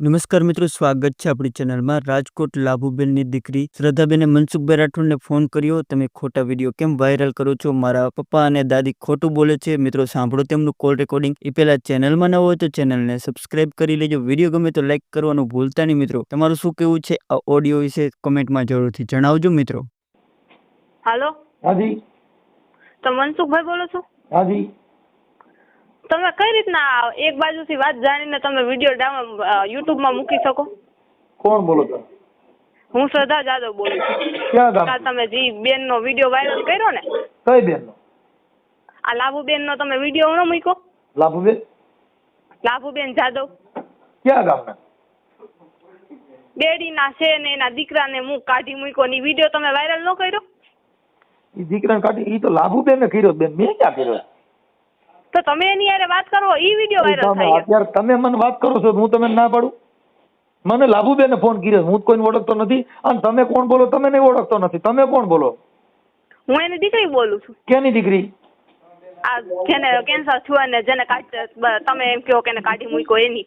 નમસ્કાર મિત્રો સ્વાગત છે આપણી ચેનલમાં. રાજકોટ લાભુબેનની દીકરી શ્રદ્ધાબેને મનસુખભાઈ રાઠોડને ફોન કર્યો તમે ખોટા વીડિયો કેમ વાયરલ કરો છો? મારા પપ્પા અને દાદી ખોટું બોલે છે. મિત્રો સાંભળો તેમનું કોલ રેકોર્ડિંગ. એ પહેલા ચેનલમાં ન હોય તો ચેનલને સબસ્ક્રાઇબ કરી લેજો. વીડિયો ગમે તો લાઇક કરવાનું ભૂલતા નહીં મિત્રો. તમારું શું કહેવું છે? આ ઓડિયો વિશે કોમેન્ટમાં જરૂરથી જણાવજો મિત્રો. હાલો? હાજી. તો મનસુખભાઈ બોલો છો? હાજી. તમે કઈ રીતના એક બાજુથી વાત જાણીને તમે વીડિયો ડાઉન યુટ્યુબમાં મૂકી શકો? કોણ બોલો છો હું શ્રદ્ધા જાદવ બોલું છું. ક્યાં તમે જી બેનનો વીડિયો વાયરલ કર્યો ને? કઈ બેન આ લાભુબેનનો તમે વીડિયો ન મૂક્યો? લાભુબેન? લાભુબેન જાદવ. ક્યાં ગામના? બેડીના છે ને એના દીકરાને હું કાઢી મૂક્યો ની વીડિયો તમે વાયરલ ન કર્યો? એ દીકરાને કાઢી એ તો લાભુબેન ને કર્યો બેન. મેં ક્યાં કર્યો? તો તમે એની હારે વાત કરો ઈ વિડિયો વાયરલ થાય અત્યારે તમે મને વાત કરો છો હું તમને ના પાડું? મને લાભુબેને ફોન કર્યો હું કોઈને ઓળખતો નથી અને તમે કોણ બોલો તમે નહીં ઓળખતો નથી તમે કોણ બોલો? હું એની દીકરી બોલું છું. કેની દીકરી? આ જેને કેન્સર થયું ને જેને કાઢ તમે એમ કહો કે કાઢી મૂક્યો એની.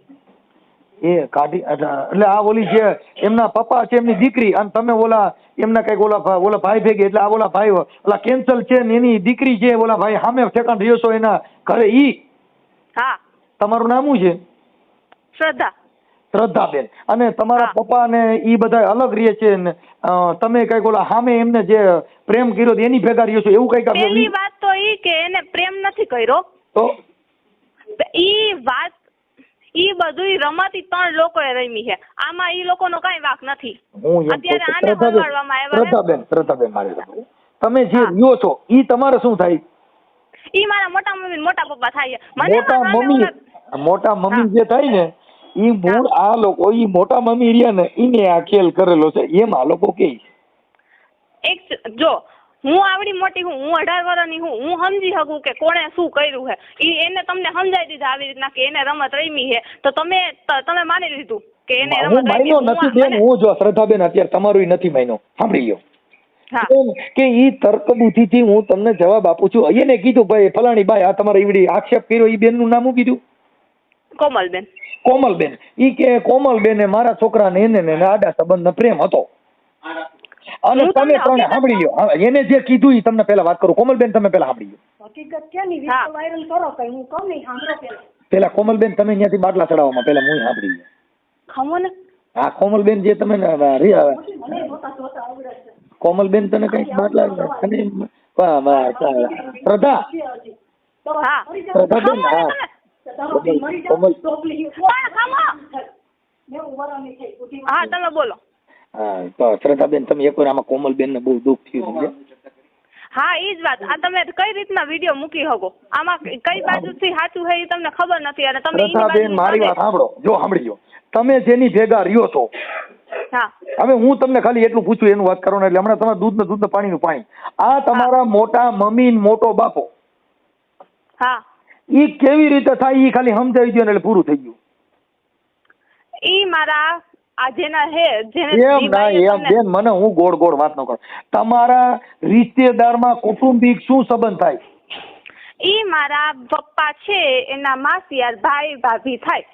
એ કાઢી એટલે આ ઓલી છે એમના પપ્પા છે એમની દીકરી અને તમે ઓલા એમના કંઈક ઓલા ઓલા ભાઈ ભેગી એટલે આ ઓલા ભાઈ ઓલા કેન્સલ છે ને એની દીકરી છે ઓલા ભાઈ સામે ઠેકાણ રહ્યો છો એના ઘરે ઈ? હા. તમારું નામ શું છે? શ્રદ્ધા. શ્રદ્ધાબેન. અને તમારા પપ્પા ને ઈ બધા અલગ રહે છે ને તમે કંઈક ઓલા સામે એમને જે પ્રેમ કર્યો એની ભેગા રહ્યો છો એવું કંઈક પેલી વાત તો ઈ કે એને પ્રેમ નથી કર્યો. તો? ઈ વાત ઈ બધું રમાતી ત્રણ લોકોએ રમી છે. આમાં ઈ લોકોનો કઈ વાક નથી. હું અત્યારે આને શ્રદ્ધાબેન આવ્યા. શ્રદ્ધાબેન શ્રદ્ધાબેન મારી તમે જે રહ્યો છો ઈ તમારે શું થાય? ઈ મારા મોટા મમ્મી ને મોટા પપ્પા થાય મને મોટા મમ્મી મોટા મમ્મી જે થાય ને ઈ મૂળ આ લોકો ઈ મોટા મમ્મી રહ્યા ને ઈને આ ખેલ કરેલો છે. એમ આ લોકો કે એક જો હું આવડી મોટી હું હું અઢાર વર્ષની હું હું સમજી શકું કે કોણે શું કર્યું છે. એ એને તમને સમજાવી દીધા આવી રીતના કે એને રમત રમી છે. તો તમે તમે માની લીધું કે એને રમત રમી માન્યો નથી બેન હું જો શ્રદ્ધાબેન અત્યારે તમારું નથી માન્યો. સાંભળી લો કે ઈ તર્ક બુદ્ધિથી હું તમને જવાબ આપું છું. એને કીધું ભાઈ ફલાણી બાઈ આ તમારે એવડી આક્ષેપ કર્યો ઈ બેનનું નામ શું કીધું? કોમલબેન. કોમલબેન. ઈ કે કોમલબેને મારા છોકરાને એને ને આડા સંબંધનો પ્રેમ હતો. અને તમે ત્રણે સાંભળી લ્યો એને જે કીધું એ તમને પહેલા વાત કરું. કોમલબેન તમે પહેલા સાંભળી લ્યો હકીકત ક્યાંની? હા. વીડિયો વાયરલ કરો કઈ. હું કહું નહીં સાંભળો પેલા પેલા કોમલબેન તમે અહીંયાથી બાટલા ચડાવવામાં પેલા હું સાંભળી લ્યો ખમો ને હા કોમલબેન જે તમે કોમલબેન તને કંઈક બાટલા શ્રદ્ધા. શ્રદ્ધાબેન હા કોમલ- પેલી હા તમે બોલો. હા તો શ્રદ્ધાબેન તમે એકવાર આમાં કોમલબેન ને બહુ દુઃખ થયું? હા એ જ વાત. આ તમે કઈ રીતના વીડિયો મૂકી શકો? આમાં કઈ બાજુથી સાચું છે એ તમને ખબર નથી અને તમે શ્રદ્ધાબેન મારી વાત સાંભળો. જો સાંભળી તમે જેની ભેગા રહ્યો છો હવે હું તમને ખાલી એટલું પૂછું એનું વાત કરો ને એટલે હમણાં તમારે દૂધ ને દૂધ ને પાણી. નું પાણી આ તમારા મોટા મમ્મી ને મોટો બાપો. હા. ઈ કેવી રીતે થાય ઈ ખાલી સમજાવી દો ને એટલે પૂરું થઈ ગયું. ઈ મારા હે એમ ના એમ બેન મને હું ગોળ ગોળ વાત ન કરું. તમારા રિશ્તેદારમાં કુટુંબિક શું સંબંધ થાય? ઈ મારા પપ્પા છે એના માસિયાર ભાઈ ભાભી થાય.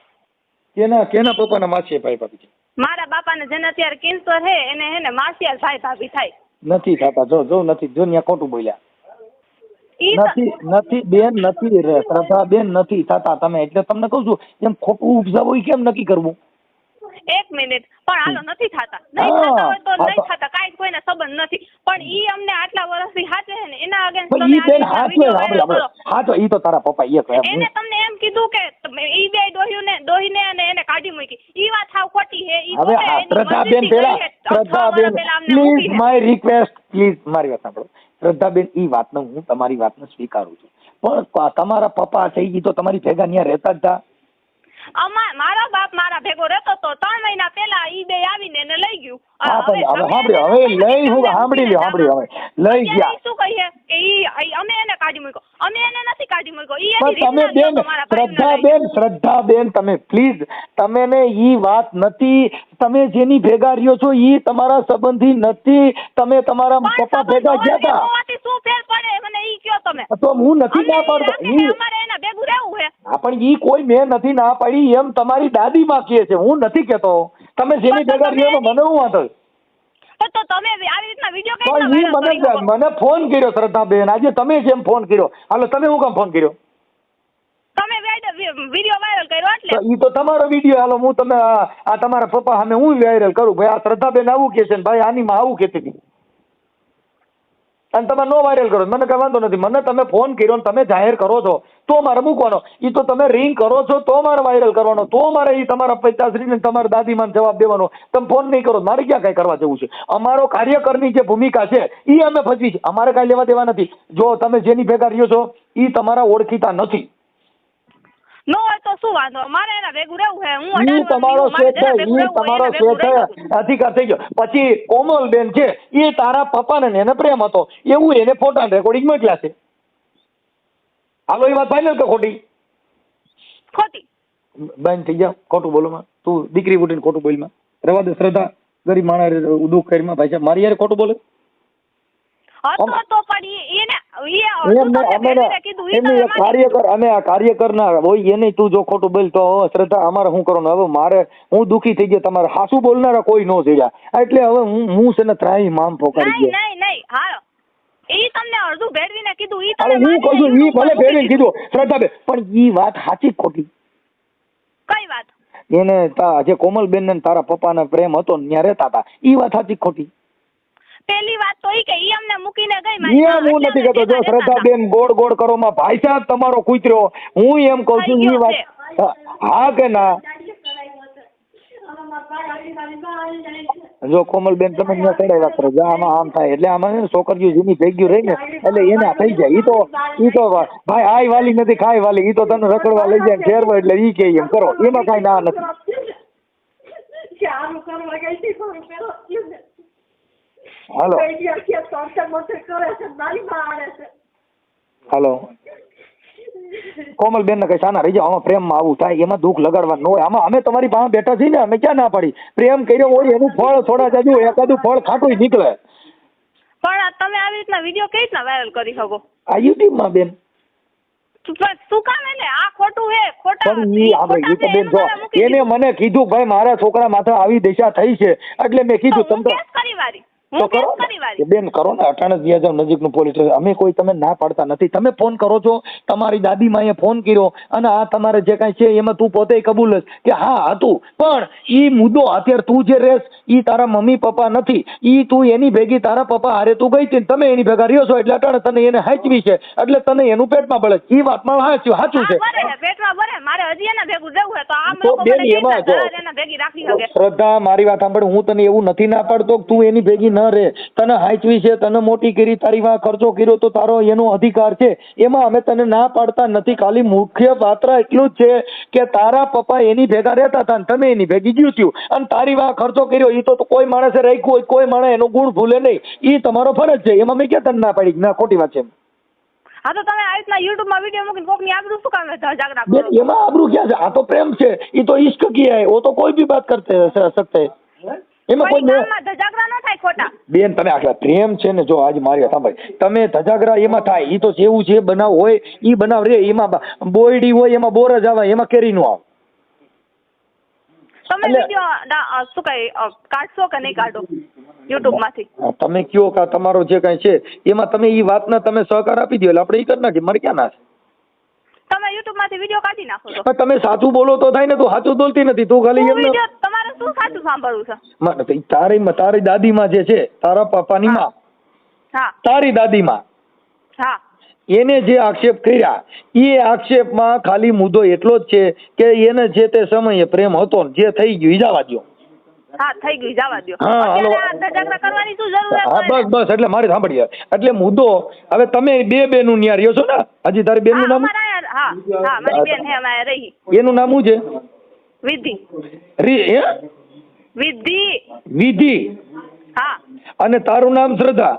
કેના કેના પપ્પાના માસી ભાઈ ભાભી છે? મારા બાપાને જેને અત્યારે કેન્સર હે એને હે ને માસિયાર ભાઈ ભાભી થાય. નથી થતા જો જો નથી જો ન્યા ખોટું બોલ્યા. નથી નથી બેન નથી શ્રદ્ધા બેન નથી થતા તમે. એટલે તમને કહું છું એમ ખોટું ઉપજાવો કેમ નક્કી કરવું? એક મિનિટ. પણ હાલો નથી થતા. નહીં થતા હોય તો નહીં થતા. કાંઈ કોઈને સંબંધ નથી. પણ ઈ અમને આટલા વર્ષથી હાચે છે ને એના અગેન્સ્ટ તમે ઈ. હા તો ઈ તો તારા પપ્પા એમ એને તમને એમ કીધું કે ઈ બે ડોહીને ડોહીને અને એને કાઢી મૂકી. ઈ વાત હાવ ખોટી છે. ઈ હવે શ્રદ્ધાબેન પેલા Shraddhaben please my request please મારી વાત સાંભળો. શ્રદ્ધાબેન ઈ વાતનો હું તમારી વાતને સ્વીકારું છું. પણ તમારા પપ્પા છે ઈ તો તમારી ભેગા ત્યાં રહેતા જ હતા અમા મારા બાપ મારા ભેગો રહેતો તો ત્રણ મહિના પહેલા ઈ બે આવીને એને લઈ ગયું. હા પણ હવે તમે સાંભળ્યો હવે લઈ હું સાંભળી લ્યો સાંભળી હવે લઈ ગયા. શું કહીએ કે ઈ ઈ અમે એને કાઢી મૂક્યો. અમે એને નથી કાઢી મૂક્યો. ઈ એની તમે બેન શ્રદ્ધાબેન શ્રદ્ધાબેન તમે પ્લીઝ તમે ને ઈ વાત નથી તમે જેની ભેગા રહ્યો છો ઈ તમારા સંબંધી નથી તમે તમારા પપ્પા ભેગા ગયા હતા શું ફેર પડે? મને ઈ કયો તમે? તો હું નથી ના પાડતો. કે અમારે એના ભેગું રહેવું છે. હા પણ ઈ કોઈ મેં નથી ના પાડી એમ તમારી દાદી માં કહે છે. હું નથી કેતો તમે જેની ભેગા રહ્યો મને હું વાંધો? તો તમે આવી રીતના વીડિયો કઈ મને મને ફોન કર્યો શ્રદ્ધાબેન. આજે તમે જેમ ફોન કર્યો. હાલો તમે હું કામ ફોન કર્યો? તમે વીડિયો વાયરલ કર્યો એટલે. ઈ તો તમારો વીડિયો હાલો હું તમે આ આ તમારા પપ્પા સામે હું વાયરલ કરું. ભાઈ આ શ્રદ્ધાબેન આવું કે છે ભાઈ આની માં આવું કહેતી હતી. અને તમે નો વાયરલ કરો. મને કઈ વાંધો નથી. મને તમે ફોન કર્યો તમે જાહેર કરો છો, તો મારે મૂકવાનો. એ તો તમે રિંગ કરો છો, તો મારે વાયરલ કરવાનો. તો મારે એ તમારા પિતાશ્રીને તમારા દાદીમાને જવાબ દેવાનો. તમે ફોન નહીં કરો. મારે ક્યાં કઈ કરવા જવું છે? અમારો કાર્યકરની જે ભૂમિકા છે એ અમે ભજવી છે. અમારે કાંઈ લેવા દેવા નથી. જો તમે જેની ભેગા રહ્યો છો એ તમારા ઓળખીતા નથી. નો હોય તો શું વાંધો? મારે એના ભેગું રહેવું છે. હું ઈ તમારો શેઠ છે ઈ તમારો શેઠ અધિકાર થઈ ગયો. પછી કોમલબેન છે એ તારા પપ્પાને ને એને પ્રેમ હતો. એવું એને ફોટા રેકોર્ડિંગ મોકલ્યા છે. હાલો એ વાત ફાઇનલ કે ખોટી? ખોટી. બંધ થઈ જાવ ખોટું બોલો માં. તું દીકરી ઉઠીને ખોટું બોલમાં. રવા દે શ્રદ્ધા ગરીબ માણસ દુઃખ કરીમાં ભાઈ મારી યાર ખોટું બોલે? હતો તો પણ એને ને એમને એક કાર્યકર અમે આ કાર્યકરના હોય એને તું જો ખોટું બોલ તો શ્રદ્ધા અમારે શું કરવાનું? હવે મારે હું દુખી થઈ ગયો. તમારે હાસુ બોલનારા કોઈ નો જડ્યા એટલે હવે હું હું છે ને ત્રાહી મામ નહીં ગયો. નહીં નહીં. હા. ઈ તમને અડધું ભેળવીને કીધું. ઈ તમે હું કહું છું ઈ ભલે YouTube પર ફેરવીને મૂકી કીધું શ્રદ્ધાબેન પણ ઈ વાત સાચી ખોટી? કઈ વાત? એને તા જે કોમલબેન ને તારા પપ્પાને પ્રેમ હતો ત્યાં રહેતા હતા. ઈ વાત સાચી ખોટી? પેલી વાત તો ઈ કે ઈ એમ હું નથી કહેતો. જો શ્રદ્ધાબેન ગોળ ગોળ કરો માં ભાઈ સાહેબ તમારો કૂતર્યો હું એમ કહું છું એ વાત હા, કે ના? જો કોમલબેન તમે ત્યાં ચડાવ્યા કરો. જો આમાં આમ થાય. એટલે આમાં છોકરીઓ જેની ભેગ્યું રહી ને એટલે એને થઈ જાય. ઈ તો ઈ તો ભાઈ આય વાલી નથી ખાય વાલી. ઈ તો તને રખડવા લઈ જાય ફેરવા એટલે ઈ કે એમ કરો. એમાં કાંઈ ના નથી. કે આનું કોમલ ખરું ને. હાલો કઈ માં હાલો સાના રહી જાઓ આમાં પ્રેમમાં આવું થાય એમાં દુઃખ લગાડવાનું ન હોય. આમાં અમે તમારી પાસે બેઠા છીએ ને અમે ક્યાં ના પાડી? પ્રેમ કર્યો હોય એનું ફળ થોડા જાજુ એકાદું ફળ ખાટું નીકળે. પણ આ તમે આવી રીતના વીડિયો કઈ રીતના વાયરલ કરી શકો? આ બેન. ઈ તો બેન એનું મને કીધું ભાઈ મારા છોકરા માથે આવી દિશા થઈ છે. એટલે મેં કીધું તો હું તમે તો કરી ને. બેન કરો ને અટાણે જાવ નજીકનું પોલીસ સ્ટેશન. અમે કોઈ તમે ના પાડતા નથી. તમે ફોન કરો છો. તમારી દાદી માએ ફોન કર્યો અને આ તમારે જે કાંઈ છે એમાં તું પોતે કબૂલ જ. કે હા હતું. પણ ઈ મુદ્દો અત્યારે તું જે રેસ ઈ તારા મમ્મી પપ્પા નથી. એ તું એની ભેગી તારા પપ્પા હારે તું ગઈ હતી તમે એની ભેગા રહ્યો છો એટલે અટાણે તને એને હાચવી છે. એટલે તને એનું પેટમાં બળે એ વાતમાં હાચું સાચું છે પેટમાં મારે હજી એના ભેગું તો આમ લોકો બેન એમાં શ્રદ્ધા મારી વાત સાંભળ. હું તને એવું નથી ના પાડતો તું એની ભેગી ન રહે તને હાચવી છે તને મોટી કરી તારી વાં ખર્ચો કર્યો તો તારો એનો અધિકાર છે એમાં અમે તને ના પાડતા નથી ખાલી મુખ્ય પાત્ર એટલું જ છે કે તારા પપ્પા એની ભેગા રહેતા હતા ને તમે એની ભેગી ગયું થયું અને તારી વાં ખર્ચો કર્યો એ તો કોઈ માણસે રાખ્યું હોય કોઈ માણસ એનો ગુણ ભૂલે નહીં એ તમારો ફરજ છે એમાં મેં ક્યાં તને ના પાડી ના ખોટી વાત છે એમ. હા તો તમે આવી રીતના YouTube માં વિડીયો મૂકીને કોકની આબરૂ શું કામ જાગરા બેન કરો એમાં આબરૂ ક્યાં છે આ તો પ્રેમ છે એ તો ઈશ્ક કિયા હે વો તો કોઈ ભી બાત કરતે सकते हैं એમાં કોઈ કોઈ મેં- કામમાં ધજાગરા ન થાય ખોટા. બેન તમે આખલા પ્રેમ છે ને જો આજ મારી સાંભળી. તમે ધજાગરા એમાં થાય ઈ તો જેવું જે બનાવ હોય ઈ બનાવ રે એમાં બોયડી હોય એમાં બોર જ આવે એમાં કેરી નું આવે. તમે એટલે- શું કઈ કાઢશો કે નહીં કાઢો? યુટ્યુબમાંથી. તમે કયો કે તમારો જે કઈ છે એમાં તમે ઈ વાતના તમે સહકાર આપી દો એટલે આપણે ઈ કરી નાખીએ મારે ક્યાં ના છે? તમે યુટ્યુબમાંથી વીડિયો કાઢી નાખો તો. તમે સાચું બોલો તો થાય ને તું સાચું બોલતી નથી તું ખાલી એમ શું સાચું સાંભળવું છે? તારી તારી દાદીમાં જે છે તારા પપ્પાની માં. હા. તારી દાદીમાં. હા. એને જે આક્ષેપ કર્યા એ આક્ષેપમાં ખાલી મુદ્દો એટલો જ છે કે એને જે તે સમયે પ્રેમ હતો જે થઈ ગયું ઈજાવા દો હા થઈ ગયું જવા દો હા, કરવાની શું જરૂર હા બસ બસ એટલે મારે સાંભળીએ એટલે મુદ્દો હવે તમે બે બેનું ન્યા રહ્યો છો ને? હજી તારી બેનનું નામ? હા હા મારી બેન હે અમારે રહી. એનું નામ શું છે? વિધિ. રી હે? વિધિ. વિધિ. હા. અને તારું નામ શ્રદ્ધા?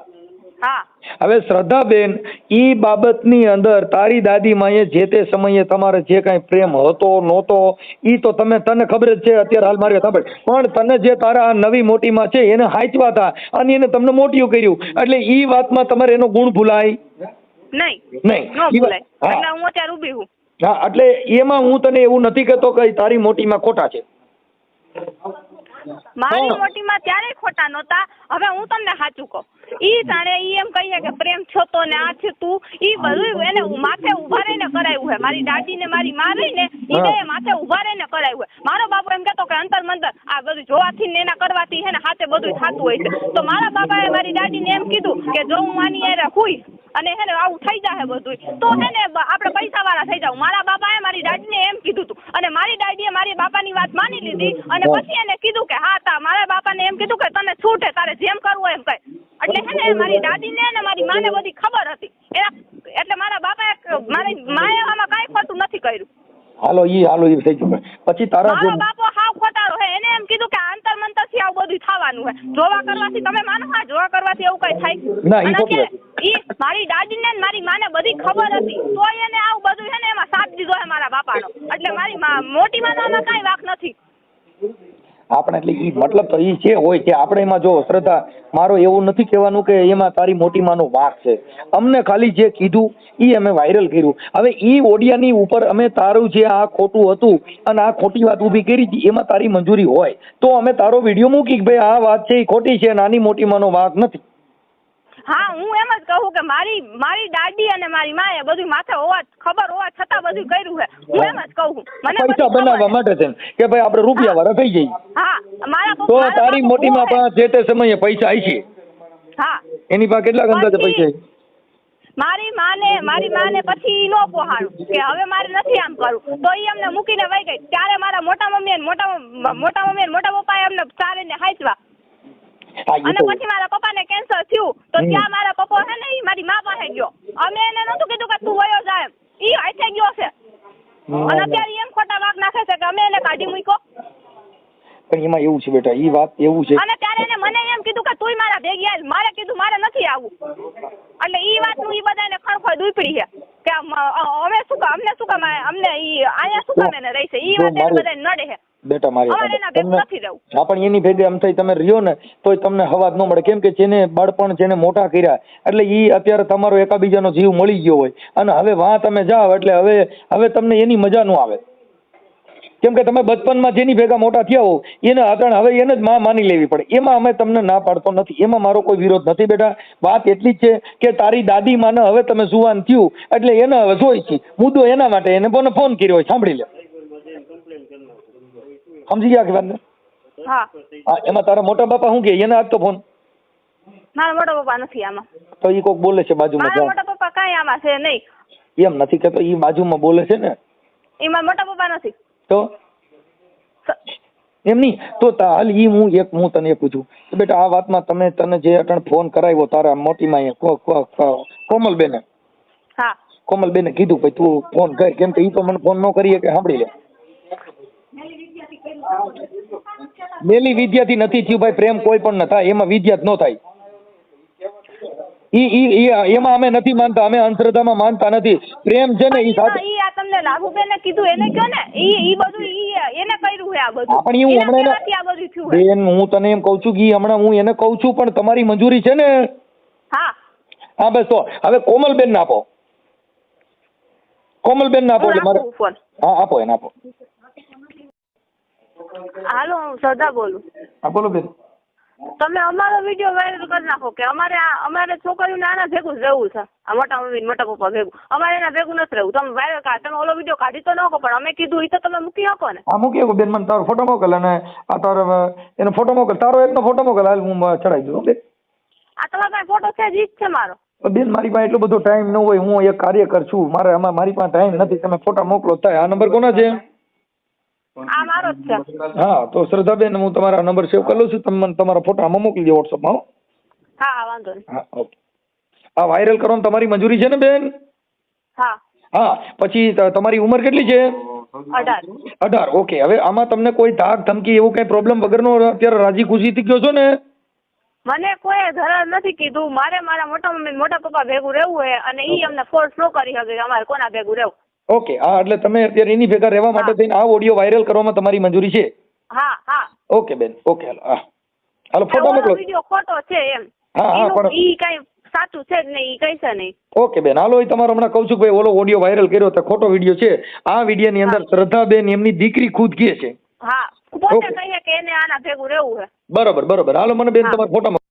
હા. હવે શ્રદ્ધાબેન ઈ બાબતની અંદર તારી દાદી માએ જે તે સમયે તમારે જે કાંઈ પ્રેમ હતો નહોતો ઈ તો તમે તને ખબર જ છે અત્યારે હાલ મારી ખબર પણ તને જે તારા નવી નવી મોટીમાં છે એને હાચવા હતા અને એને તમને મોટિયું કર્યું. એટલે ઈ વાતમાં તમારે એનો ગુણ ભૂલાય? નહીં. નહીં. હા. એટલે હું અત્યારે ઊભી છું હા એટલે એમાં હું તને એવું નથી કહેતો કે તારી મોટીમાં ખોટા છે. મારી. મોટીમાં ત્યારે ખોટા નહોતા. હવે હું તમને સાચું કહું. ઈ જાણે ઈ એમ કહીએ કે પ્રેમ છો તો ને આ છે તું. ઈ બધું એને માથે ઊભા રહીને કરાયું હે મારી દાદી ને મારી માં રહી ને ઈ. માથે ઊભા રહીને કરાયું હે મારો બાપુ એમ કહેતો કે અંતર મંતર આ બધું જોવાથી ને એના કરવાથી હે ને હાથે બધું થતું હોય છે. તો મારા બાપાએ મારી દાદીને એમ કીધું કે જો હું આની હારે હુઈ અને હે ને આવું થઈ જાય બધું તો હે ને આપણે પૈસા વાળા થઈ જાવ મારા બાપાએ મારી દાદીને એમ કીધું હતું અને મારી દાદીએ મારી બાપાની વાત માની લીધી. અને પછી એને કીધું કે હા તા મારા બાપાને એમ કીધું કે તને છૂટે તારે જેમ કરવું એમ કર એટલે હે ને મારી દાદીને ને મારી માને બધી ખબર હતી. એના એટલે મારા બાપાએ મારી માએ આમાં કાંઈ ખોટું નથી કર્યું. હાલો ઈ હાલો ઈ થઈ ગયું. પછી તારા જો બાપો હાવ ખોટારો હે. એને એમ કીધું કે આંતર મંતરથી આવું બધું થવાનું હે. જોવા કરવાથી તમે માનો? હા જોવા કરવાથી એવું કઈ થાય? ના, ઈ ખોટી ઈ મારી દાદીને ને મારી માને બધી ખબર હતી. તો એને આવું બધું છે ને એમાં સાથ દીધો છે મારા બાપાનો. એટલે મારી મોટી માનો કાંઈ વાક નથી. આપણે એટલે ઈ મતલબ તો ઈ છે હોય કે આપણે એમાં જો શ્રદ્ધા મારો એવું નથી કહેવાનું કે એમાં તારી મોટી માનો વાક છે. અમને ખાલી જે કીધું ઈ અમે વાયરલ કર્યું. હવે ઈ ઓડિયાની ઉપર અમે તારું જે આ ખોટું હતું અને આ ખોટી વાત ઊભી કરી હતી એમાં તારી મંજૂરી હોય. તો અમે તારો વીડિયો મૂકી કે ભાઈ આ વાત છે એ ખોટી છે નાની મોટી માનો વાક નથી. હા હું જ કહું કે મારી મારી દાદી અને મારી માએ બધું માથે હોવા ખબર હોવા છતાં બધું કર્યું છે. હું એમ જ કહું મને પૈસા બનાવવા માટે છે કે ભાઈ આપણે રૂપિયા વાળા થઈ જઈએ. હા મારા તો તારી મોટી માં પણ જે તે સમયે પૈસા આવી છે હા. એની પાસે કેટલા અંદાજે પૈસા મારી માને મારી માને પછી નો પોહાણું કે હવે મારે નથી આમ કરવું. તો એ અમને મૂકીને વહી ગઈ. ત્યારે મારા મોટા મમ્મી અને મોટા મોટા મમ્મી અને મોટા પપ્પાએ અમને ચાલીને હાચવા હા, ઈ અને પછી મારા પપ્પાને કેન્સર થયું તો ત્યાં મારા પપ્પા છે ને ઈ મારી મા પાસે ગયો. અમે એને નતું કીધું કે તું વયો જાય ઈ હાથે ગયો છે. અને અત્યારે એમ ખોટા વાક નાખે છે કે અમે એને કાઢી મૂક્યો. પણ એમાં એવું છે બેટા ઈ વાત એવું છે. અને ત્યારે એને મને એમ કીધું કે તુંય મારા ભેગી આવ મારે કીધું મારે નથી આવું. એટલે ઈ વાતનું ઈ બધાને ખણખણ દુપડી છે કે અમ, શું કામ અમને શું કામ અમને ઈ આયા શું કામ એને રહી છે ઈ વાત એને બધાને નડે છે. બેટા મારી તમને હા પણ એની ભેગે એમ થઈ તમે રહ્યો ને તોય તમને હવાજ ન મળે. કેમ કે જેને બાળપણ જેને મોટા કર્યા એટલે ઈ અત્યારે તમારો એકાબીજાનો જીવ મળી ગયો હોય. અને હવે વાં તમે જાઓ એટલે હવે હવે તમને એની મજા ન આવે. કેમ કે તમે બચપનમાં જેની ભેગા મોટા થયા હો એને આતણ હવે એને જ માં માની લેવી પડે. એમાં અમે તમને ના પાડતો નથી. એમાં મારો કોઈ વિરોધ નથી બેટા. વાત એટલી જ છે કે તારી દાદી માને હવે તમે સુવાન થયું એટલે એને હવે જોઈ છે. મુદ્દો એના માટે. એને ફોન કર્યો હોય સાંભળી લે. સમજી ગયા કે વાતને હા. એમાં તારા મોટા બાપા શું કે? એને આપતો ફોન મારા મોટા પપ્પા નથી આમાં. તો ઈ કોક બોલે છે બાજુમાં મારા મોટા પપ્પા કાંઈ આમાં છે નહીં. એમ નથી કહેતો ઈ બાજુમાં બોલે છે ને. એમાં મારા મોટા પપ્પા નથી. તો? એમ નહીં. તો હાલ ઈ હું એક હું તને પૂછું. બેટા આ વાતમાં તમે તને જે અટણ ફોન કરાવ્યો તારા મોટી માં કોમલ બેને હા હા. કોમલબેને કીધું ભાઈ તું ફોન કર. કેમ કે ઈ તો મને ફોન ન કરીએ કે સાંભળી લે. મેલી વિદ્યાથી નથી થયું ભાઈ પ્રેમ કોઈ પણ ન થાય એમાં વિદ્યા જ ન થાય. ઈ ઈ એમાં અમે નથી માનતા અમે અંધશ્રદ્ધામાં માનતા નથી. પ્રેમ છે ને ઈ સાથે ઈ આ તમને લાભુબેને કીધું એને કયો ને? ઈ ઈ બધું ઈ એને કર્યું છે આ બધું. પણ હું હમણાં આ બધું થયું બેન હું તને એમ કહું છું કે હમણાં હું એને કહું છું પણ તમારી મંજૂરી છે ને? હા. હા બસ તો હવે કોમલબેન ને આપો. કોમલબેન ને આપો એટલે મારે હા આપો એને આપો. હાલો હું શ્રદ્ધા બોલું. હા બોલો બેન. તમે અમારો વીડિયો વાયરલ કરી નાખો કે અમારે આ અમારે છોકરીઓને આના ભેગું રહેવું છે. આ મોટા મમ્મી મોટા પપ્પા ભેગું. અમારે એના ભેગું નથી રહેવું. તમે વાયરલ કા તમે ઓલો વીડિયો કાઢી તો નાખો પણ અમે કીધું એ તો તમે મૂકી શકો ને. હા મૂકી આપો બેન. મને તારો ફોટો મોકલ અને આ તારો એનો ફોટો મોકલ. તારો એકનો ફોટો મોકલ. હાલ હું ચડાવી દઉં બેન. આ તમારા પાસે ફોટો છે જ છે મારો. બેન મારી પાસે એટલો બધો ટાઈમ ન હોય. હું એક કાર્યકર છું. મારે મારી પાસે ટાઈમ નથી. તમે ફોટા મોકલો. થાય આ નંબર કોનો છે? આ મારો જ છે. હા તો શ્રદ્ધાબેન હું તમારા નંબર સેવ કરી લઉં છું. તમે મને તમારા ફોટા આમાં મોકલી દો વોટ્સઅપમાં હા. હા વાંધો નહીં. હા ઓકે. આ વાયરલ કરવાની તમારી મંજૂરી છે ને બેન? હા. હા પછી તમારી ઉંમર કેટલી છે? અઢાર. ઓકે. હવે આમાં તમને કોઈ ધાક ધમકી એવું કઈ પ્રોબ્લેમ વગરનો અત્યારે રાજી ખુશીથી ગયો છો ને? મને કોઈ ધરા નથી કીધું. મારે મારા મોટા મમ્મી મોટા પપ્પા ભેગું રહેવું છે અને ઈ અમને ફોર્સ ન કરી શકે અમારે કોના ભેગું રહેવું. ઓકે હા એટલે તમે અત્યારે એની ભેગા રહેવા માટે થઈને આ ઓડિયો વાયરલ કરવામાં તમારી મંજૂરી છે? હા હા. ઓકે બેન ઓકે હાલો હા. હાલો ફોટો મોકલો. વિડિયો ખોટો છે એમ. હા, હા, પણ- ઈ કઈ સાચું છે જ નહીં ઈ કહેશે નહીં. ઓકે બેન હાલો એ તમારો હમણાં કહું છું કે ભાઈ ઓલો ઓડિયો વાયરલ કર્યો તો ખોટો વીડિયો છે. આ વિડીયોની અંદર શ્રદ્ધાબેન એમની દીકરી ખુદ કહે છે. હા પોતે કહે કે એને આના ભેગું રહેવું છે. બરોબર બરોબર. હાલો મને બેન તમારો તમારા ફોટામાં